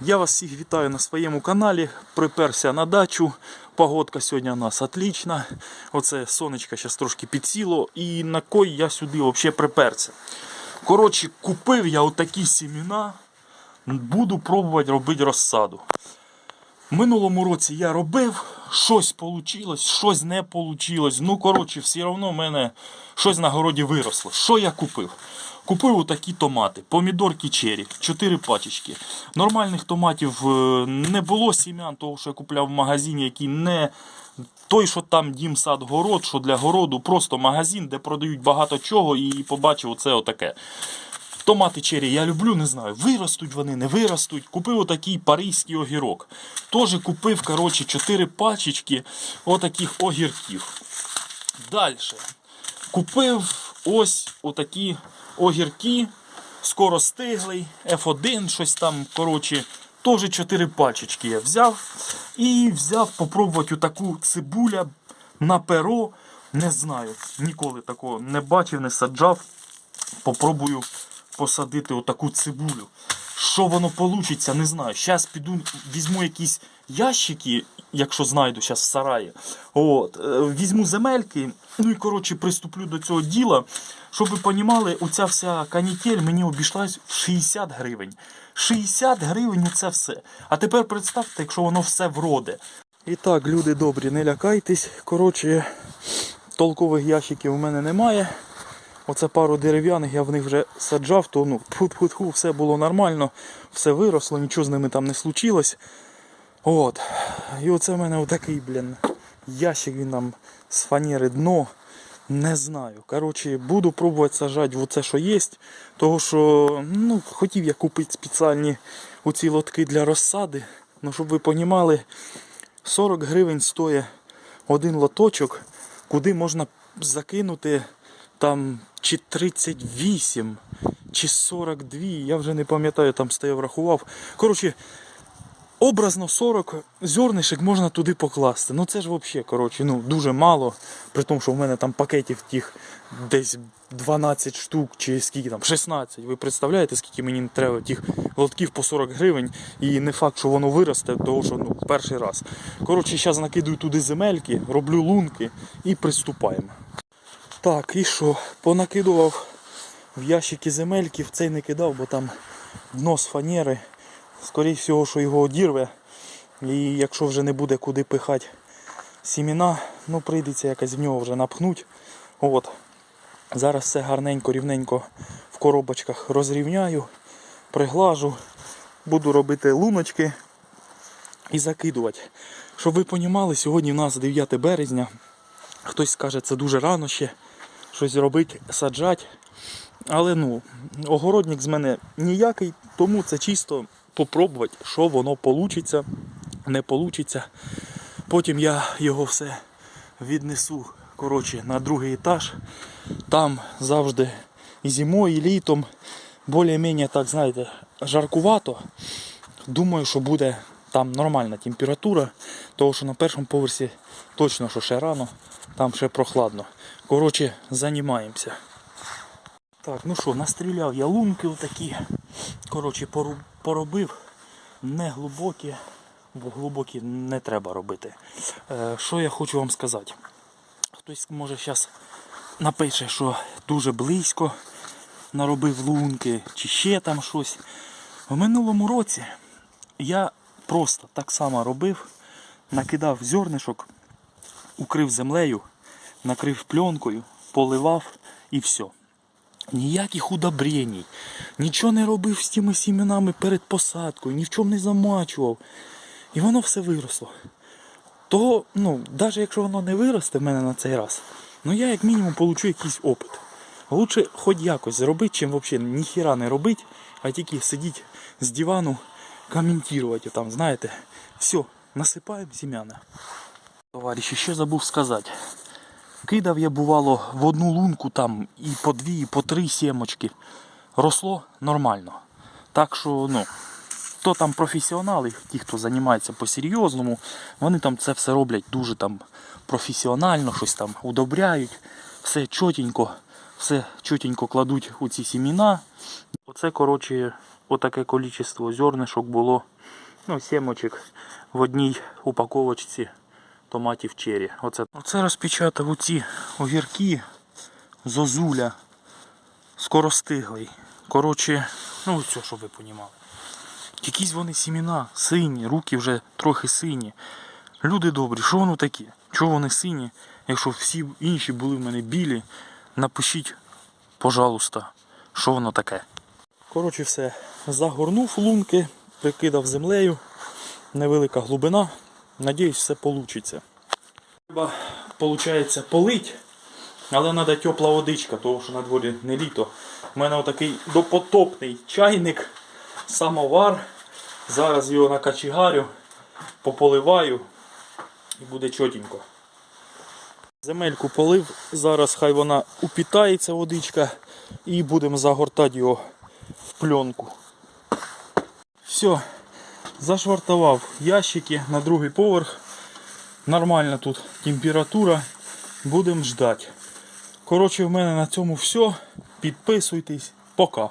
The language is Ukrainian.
Я вас всіх вітаю на своєму каналі. Приперся на дачу. Погодка сьогодні у нас отлічна. Оце сонечко зараз трошки підсіло. І на кой я сюди взагалі приперся. Коротше, купив я отакі сімена. Буду пробувати робити розсаду. Минулому році я робив, щось вийшло, щось не вийшло. Ну, коротше, все одно в мене щось на городі виросло. Що я купив? Купив отакі томати, помідорки чері, 4 пачечки. Нормальних томатів е, не було сім'ян, того, що я купляв в магазині, який не той, що там дім сад город, що для городу, просто магазин, де продають багато чого, і побачив оце отаке. Томати чері я люблю, не знаю, виростуть вони, не виростуть. Купив отакий паризький огірок. Теж купив, коротше, 4 пачечки отаких огірків. Далі. Купив ось отакі огірки, скоростиглий, F1, щось там, коротше, теж 4 пачечки я взяв. І взяв попробувати отаку цибуля на перо. Не знаю, ніколи такого не бачив, не саджав. Попробую посадити отаку цибулю. Що воно вийде, не знаю. Зараз піду, візьму якісь ящики, якщо знайду зараз в сараї. От, е, візьму земельки, ну і коротше приступлю до цього діла. Щоб ви розуміли, оця вся канітель мені обійшлась в 60 гривень. 60 гривень це все. А тепер представте, якщо воно все вроде. І так, люди добрі, не лякайтесь. Коротше, толкових ящиків у мене немає. Оце пару дерев'яних я в них вже саджав, то ну, тьфу-тьфу-тьфу, все було нормально, все виросло, нічого з ними там не случилось. От. І оце в мене отакий, блін, ящик він там з фанери дно. Не знаю. Коротше, буду пробувати сажати в оце, що є. Того що ну, хотів я купити спеціальні оці лотки для розсади. Ну, щоб ви розуміли, 40 гривень стоїть один лоточок, куди можна закинути там чи 38, чи 42, я вже не пам'ятаю, там стояв, рахував. Коротше, образно 40 зернишек можна туди покласти. Ну це ж взагалі, коротше, ну, дуже мало. При тому, що в мене там пакетів тих десь 12 штук чи скільки там, 16. Ви представляєте, скільки мені треба тих лотків по 40 гривень. І не факт, що воно виросте, тому що ну, перший раз. Коротше, зараз накидаю туди земельки, роблю лунки і приступаємо. Так, і що? Понакидував в ящики земельки, в цей не кидав, бо там дно з фанери. Скоріше всього, що його одірве. І якщо вже не буде куди пихати сіміна, ну прийдеться якось в нього вже напхнути. От. Зараз все гарненько, рівненько в коробочках розрівняю, приглажу, буду робити луночки і закидувати. Щоб ви розуміли, сьогодні в нас 9 березня. Хтось скаже, це дуже рано ще щось робити, саджати. Але ну, огородник з мене ніякий, тому це чисто попробувати, що воно вийде, не вийде. Потім я його все віднесу коротше, на другий етаж. Там завжди і зимою, і літом більш-менш так, знаєте, жаркувато. Думаю, що буде там нормальна температура, тому що на першому поверсі точно що ще рано, там ще прохладно. Коротше, займаємося. Так, ну що, настріляв я лунки отакі. Коротше, поробив. Не глибокі, бо глибокі не треба робити. Е, що я хочу вам сказати? Хтось може зараз напише, що дуже близько наробив лунки, чи ще там щось. В минулому році я просто так само робив, накидав зернишок, укрив землею, накрив пленкою, поливав і все. Ніяких удобрень, нічого не робив з тими сімінами перед посадкою, ні в чому не замачував. І воно все виросло. То, ну, навіть якщо воно не виросте в мене на цей раз, ну я як мінімум получу якийсь опит. Лучше хоч якось зробити, чим взагалі ніхіра не робити, а тільки сидіти з дивану, коментувати там, знаєте. Все, насипаємо сім'яна. Товариші, що забув сказати. Кидав я бувало в одну лунку там і по дві, і по три сімочки. Росло нормально. Так що, ну, хто там професіонали, ті, хто займається по-серйозному, вони там це все роблять дуже там професіонально, щось там удобряють, все чотенько, все чотенько кладуть у ці сіміна. Оце, коротше, отаке кількість зернишок було. Ну, сімочок в одній упаковочці томатів черрі. Оце, Оце розпечатав оці огірки зозуля скоростиглий. Коротше, ну це, щоб ви понімали. Якісь вони сімена, сині, руки вже трохи сині. Люди добрі, що воно таке? Чого вони сині? Якщо всі інші були в мене білі, напишіть, пожалуйста, що воно таке. Коротше, все. Загорнув лунки, прикидав землею. Невелика глибина. Надіюсь, все вийде. Треба, виходить, полить, але треба тепла водичка, тому що на дворі не літо. У мене отакий допотопний чайник, самовар. Зараз його накачігарю, пополиваю і буде чотенько. Земельку полив, зараз хай вона упітається водичка і будемо загортати його пленку. Все, зашвартував ящики на другий поверх. Нормальна тут температура. Будемо ждати. Коротше, в мене на цьому все. Підписуйтесь. Пока.